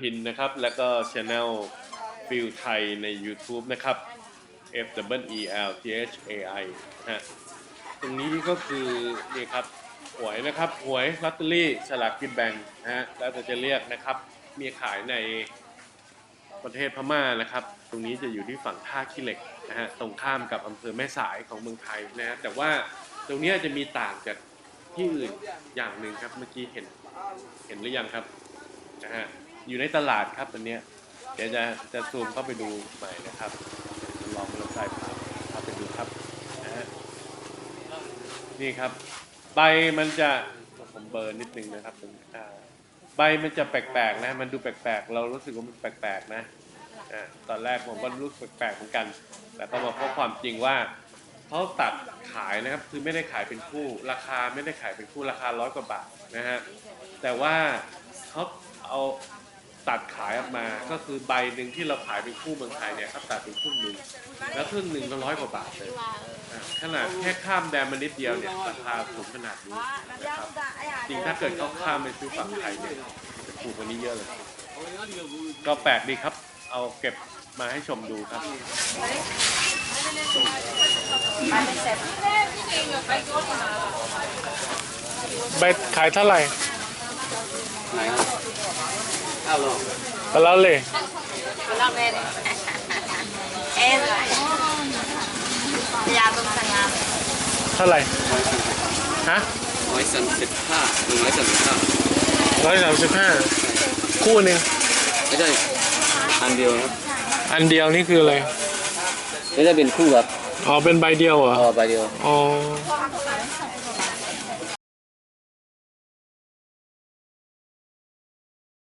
พินนะครับ แล้วก็ช anel ฟิลไทยใน YouTube นะครับ F W E L T H A I นะฮะตรงนี้ก็คือนี่ครับหวยนะครับหวยลอตเตอรี่ฉลากกินแบ่งนะฮะแล้วแต่จะเรียกนะครับ มีขายในประเทศพม่านะครับ ตรงนี้จะอยู่ที่ฝั่งท่าขี้เหล็กนะฮะตรงข้ามกับอำเภอแม่สายของเมืองไทยนะฮะแต่ว่าตรงนี้จะมีต่างจากที่อื่นอย่างหนึ่งครับเมื่อกี้เห็นเห็นหรือยังครับนะฮะ อยู่ในตลาดครับอันเนี้ยเดี๋ยวจะจะซูมเข้าไปดูใหม่นะครับลองลองใส่ผ่านเข้าไปดูครับนะฮะนี่ครับ ใบมันจะผมเบอร์นิดนึงนะครับตรงอ่าใบมันจะแปลกๆนะ มันดูแปลกๆ เรารู้สึกว่ามันแปลกๆนะอ่าตอนแรกผมก็รู้สึกแปลกๆเหมือนกัน แต่ก็มาพบความจริงว่าเขาตัดขายนะครับ คือไม่ได้ขายเป็นคู่ ราคาไม่ได้ขายเป็นคู่ราคาร้อยกว่าบาทนะฮะ แต่ว่าเขาเอา ตัดขายออกมา ก็คือใบหนึ่งที่เราขายเป็นคู่เมืองไทยเนี่ยเขาตัดเป็นครึ่งหนึ่งแล้วครึ่งหนึ่งก็ร้อยกว่าบาทเลยอ่าขนาดแค่ข้ามแดนมานิดเดียวเนี่ยราคาสูงขนาดนี้นะครับจริงถ้าเกิดเขาข้ามไปซื้อฝั่งไทยเนี่ยจะถูกกว่านี้เยอะเลย ก็แปลกดีครับ เอาเก็บมาให้ชมดูครับ ใบขายเท่าไหร่ ไหนครับ อ้าวเหรอไปแล้วเลย Pulang din. Eh, Yabang sa nga. เท่าไหร่ ฮะร้อยสามสิบห้าหนึ่งร้อยสามสิบห้าร้อยสามสิบห้าคู่หนึ่งไม่ใช่อันเดียวครับอันเดียวนี่คืออะไร ไม่ได้เป็นคู่ครับ อ๋อ เป็นใบเดียวเหรอ อ๋อ ใบเดียว อ๋อ